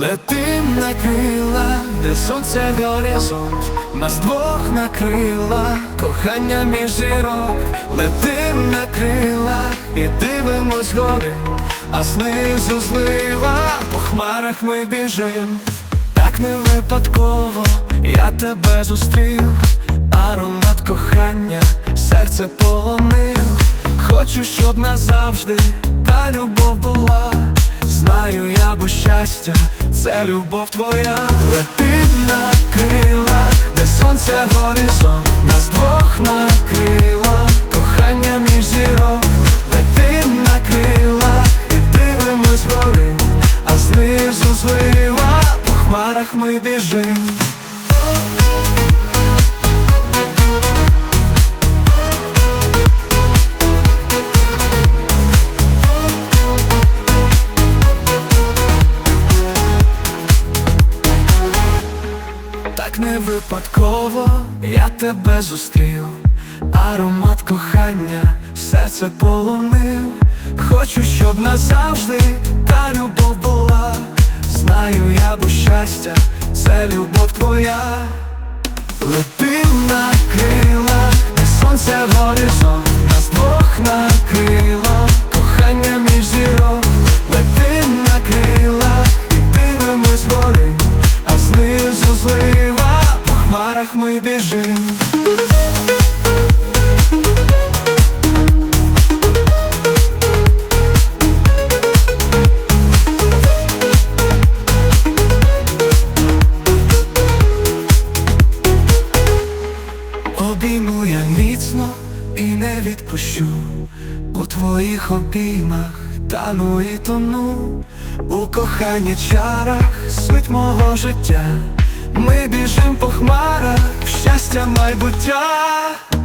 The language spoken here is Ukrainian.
Летим на крилах, де сонце горизонт, нас двох на крилах, кохання між зірок, летим на крилах і дивимось гори, а знизу злива, по хмарах ми біжим, так не випадково, я тебе зустрів, аромат кохання, серце полонив, хочу, щоб назавжди та любов була. Знаю я, бо щастя, це любов твоя. Летить на крилах, де сонце горизонт. Нас двох накрила, кохання між зірок. Летить на крилах і дивимось гори А знизу злива, по хмарах ми біжим не випадково я тебе зустрів, аромат кохання, серце полонив. Хочу, щоб назавжди та любов була. Знаю я, бо щастя, це любов твоя. Летим на крилах, сонце горизонт, ми. Обійму я міцно і не відпущу у твоїх обіймах тану і тону у коханні чарах суть мого життя. Щастя майбуття.